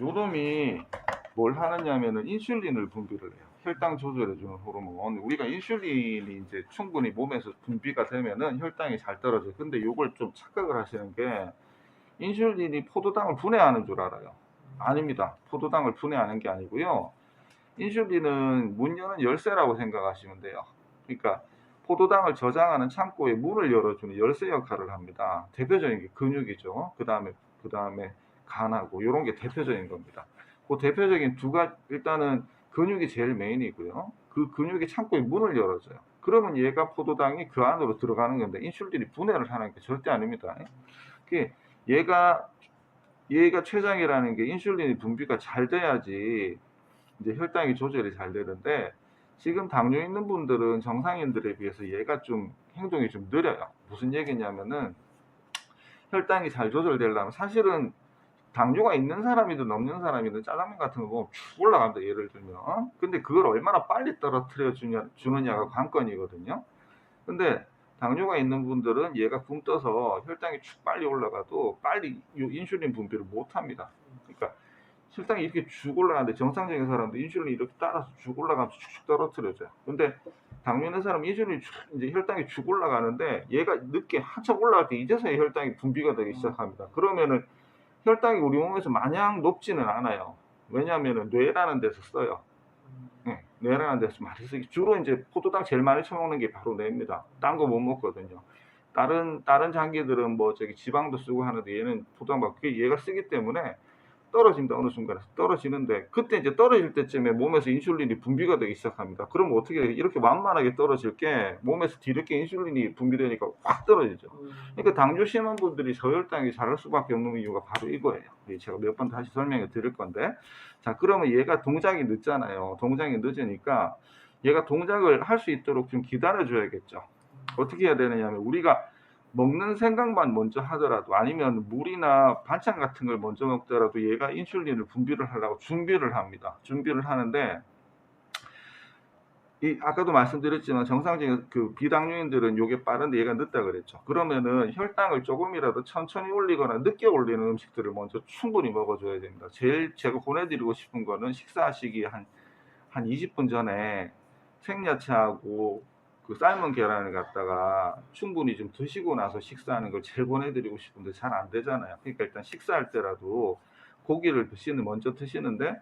요놈이 뭘 하느냐면은 인슐린을 분비를 해요. 혈당 조절해주는 호르몬. 우리가 인슐린이 이제 충분히 몸에서 분비가 되면은 혈당이 잘 떨어져요. 근데 요걸 좀 착각을 하시는 게 인슐린이 포도당을 분해하는 줄 알아요. 아닙니다. 포도당을 분해하는 게 아니고요. 인슐린은 문 여는 열쇠라고 생각하시면 돼요. 그러니까 포도당을 저장하는 창고에 문을 열어주는 열쇠 역할을 합니다. 대표적인 게 근육이죠. 그 다음에 그 다음에 간하고 이런 게 대표적인 겁니다. 그 대표적인 두 가지 일단은 근육이 제일 메인이고요. 그 근육이 창고에 문을 열어줘요. 그러면 얘가 포도당이 그 안으로 들어가는 건데 인슐린이 분해를 하는 게 절대 아닙니다. 그게 얘가 얘가 췌장이라는 게 인슐린이 분비가 잘 돼야지 이제 혈당이 조절이 잘 되는데 지금 당뇨 있는 분들은 정상인들에 비해서 얘가 좀 행동이 좀 느려요. 무슨 얘기냐면은 혈당이 잘 조절되려면 사실은 당뇨가 있는 사람이든 없는 사람이든 짜장면 같은 거 보면 쭉 올라간다 예를 들면. 근데 그걸 얼마나 빨리 떨어뜨려 주냐, 주느냐가 관건이거든요. 근데 당뇨가 있는 분들은 얘가 붕 떠서 혈당이 쭉 빨리 올라가도 빨리 요 인슐린 분비를 못 합니다. 그러니까 혈당이 이렇게 쭉 올라가는데 정상적인 사람도 인슐린이 이렇게 따라서 쭉 올라가면서 쭉쭉 떨어뜨려져요. 근데 당뇨 있는 사람은 인슐린이 쭉 이제 혈당이 쭉 올라가는데 얘가 늦게 한참 올라갈 때 이제서야 혈당이 분비가 되기 시작합니다. 그러면은 혈당이 우리 몸에서 마냥 높지는 않아요. 왜냐하면 뇌라는 데서 써요. 네, 뇌라는 데서 많이 쓰기. 주로 이제 포도당 제일 많이 처먹는 게 바로 뇌입니다. 딴 거 못 먹거든요. 다른 다른 장기들은 뭐 저기 지방도 쓰고 하는데 얘는 포도당 막 그게 얘가 쓰기 때문에 떨어진다 어느 순간에 떨어지는데 그때 이제 떨어질 때쯤에 몸에서 인슐린이 분비가 되기 시작합니다. 그럼 어떻게? 이렇게 완만하게 떨어질 게 몸에서 뒤늦게 인슐린이 분비되니까 확 떨어지죠. 그러니까 당뇨 심한 분들이 저혈당이 자랄 수밖에 없는 이유가 바로 이거예요. 이 제가 몇 번 다시 설명해 드릴 건데, 자 그러면 얘가 동작이 늦잖아요. 동작이 늦으니까 얘가 동작을 할 수 있도록 좀 기다려 줘야겠죠. 어떻게 해야 되느냐면 우리가 먹는 생각만 먼저 하더라도 아니면 물이나 반찬 같은 걸 먼저 먹더라도 얘가 인슐린을 분비를 하려고 준비를 합니다. 준비를 하는데 이 아까도 말씀드렸지만 정상적인 그 비당뇨인들은 요게 빠른데 얘가 늦다 그랬죠. 그러면은 혈당을 조금이라도 천천히 올리거나 늦게 올리는 음식들을 먼저 충분히 먹어줘야 됩니다. 제일 제가 보내드리고 싶은 거는 식사하시기 한, 한 20분 전에 생야채하고 그 삶은 계란을 갖다가 충분히 좀 드시고 나서 식사하는 걸 제일 보내드리고 싶은데 잘 안 되잖아요. 그러니까 일단 식사할 때라도 고기를 드시는 먼저 드시는데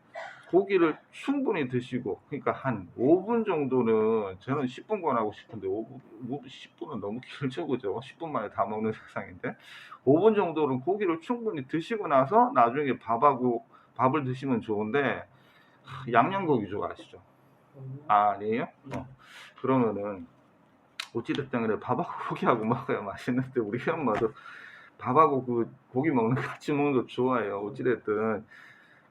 고기를 충분히 드시고 그러니까 한 5분 정도는 저는 10분 권하고 싶은데 5분, 10분은 너무 길죠 그죠 10분 만에 다 먹는 세상인데 5분 정도는 고기를 충분히 드시고 나서 나중에 밥하고 밥을 드시면 좋은데 하, 양념고기 좋아하시죠 아 아니에요? 어. 그러면은 어찌됐든 그래 밥하고 고기하고 먹어야 맛있는데 우리 엄마도 밥하고 그 고기 먹는 거 같이 먹는 거 좋아해요 어찌됐든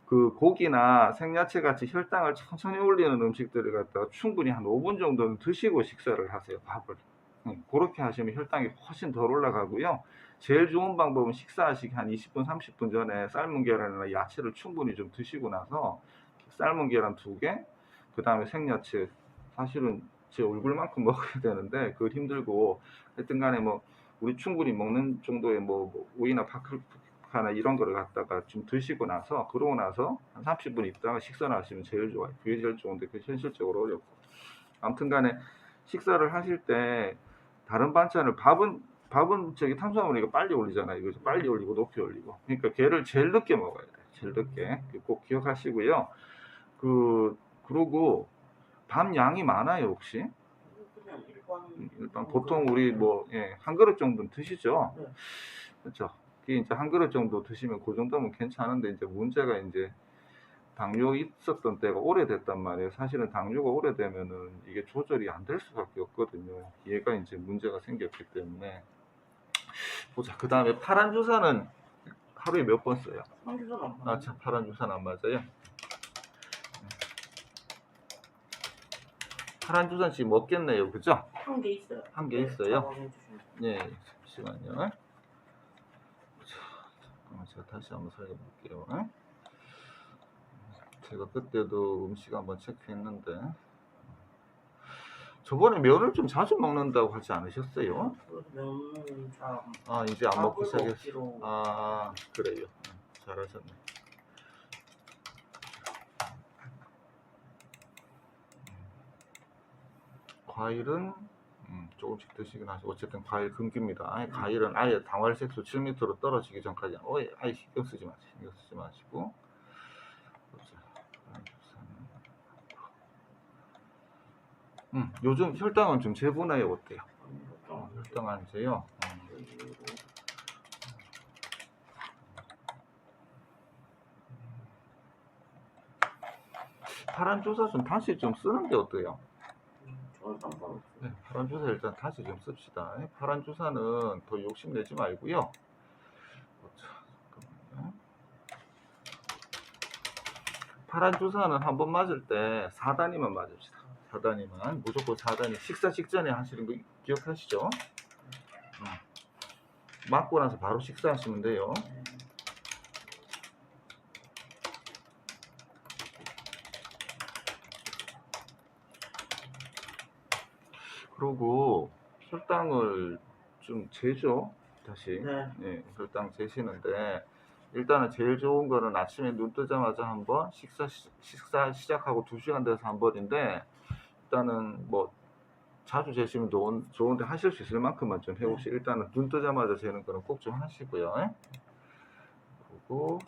그 고기나 생야채 같이 혈당을 천천히 올리는 음식들을 갖다가 충분히 한 5분 정도는 드시고 식사를 하세요 밥을 응, 그렇게 하시면 혈당이 훨씬 덜 올라가고요 제일 좋은 방법은 식사하시기 한 20분 30분 전에 삶은 계란이나 야채를 충분히 좀 드시고 나서 삶은 계란 두 개 그 다음에 생야채 사실은 제 얼굴만큼 먹어야 되는데 그걸 힘들고 하여튼 간에 뭐 우리 충분히 먹는 정도의 뭐, 뭐 오이나 파프리카나 이런 거를 갖다가 좀 드시고 나서 그러고 나서 한 30분 있다가 식사를 하시면 제일 좋아요. 그게 제일 좋은데 그게 현실적으로 어렵고 아무튼 간에 식사를 하실 때 다른 반찬을 밥은 밥은 저기 탄수화물이니까 빨리 올리잖아요. 이거 빨리 올리고 높이 올리고. 그러니까 걔를 제일 늦게 먹어야 돼요. 제일 늦게. 꼭 기억하시고요. 그 그러고 밥 양이 많아요, 혹시? 일단 보통 우리 뭐 예, 한 그릇 정도는 드시죠. 네. 그렇죠. 그게 이제 한 그릇 정도 드시면 그 정도면 괜찮은데 이제 문제가 이제 당뇨 있었던 때가 오래됐단 말이에요. 사실은 당뇨가 오래되면은 이게 조절이 안 될 수밖에 없거든요. 얘가 이제 문제가 생겼기 때문에 보자. 그 다음에 파란 주사는 하루에 몇 번 써요? 아, 참 파란 주사는 안 맞아요. 주사는 지금 없겠네요, 그죠? 한 개 있어요. 한 개 있어요. 주시면. 네, 잠시만요. 자, 잠깐만 제가 다시 한번 살려 볼게요. 제가 그때도 음식 한번 체크했는데 저번에 면을 좀 자주 먹는다고 하지 않으셨어요? 면은 잘아 이제 안 먹기 밥을 시작했어. 아 그래요. 응, 잘하셨네. 과일은 음, 조금씩 드시긴 하시고 어쨌든 과일 금기입니다. 아예 과일은 아예 당활색소 7m로 떨어지기 전까지 어, 아예 신경 쓰지 마시고 신경 쓰지 마시고. 음, 요즘 혈당은 좀 재분해에 어때요? 어, 혈당 안 재요? 음. 파란 주사 좀 다시 좀 쓰는 게 어때요? 네, 파란 주사 일단 다시 좀 씁시다. 예, 파란 주사는 더 욕심내지 말고요. 잠깐만요. 파란 주사는 한 번 맞을 때 4단위만 맞읍시다. 4단위만 무조건 4단위 식사 직전에 하시는 거 기억하시죠? 음. 맞고 나서 바로 식사하시면 돼요. 그리고 혈당을 좀 재죠. 다시. 네. 예, 혈당 재시는데 일단은 제일 좋은 거는 아침에 눈 뜨자마자 한번 식사 시- 식사 시작하고 2시간 돼서 한 번인데 일단은 뭐 자주 재시면 좋은, 좋은데 하실 수 있을 만큼만 좀 해봅시 일단은 눈 뜨자마자 재는 거는 꼭 좀 하시고요. 예? 그리고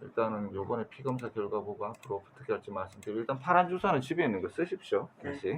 일단은 요번에 피 검사 결과 보고 앞으로 어떻게 할지 말씀드리고 일단 파란 주사는 집에 있는 거 쓰십시오. 네. 다시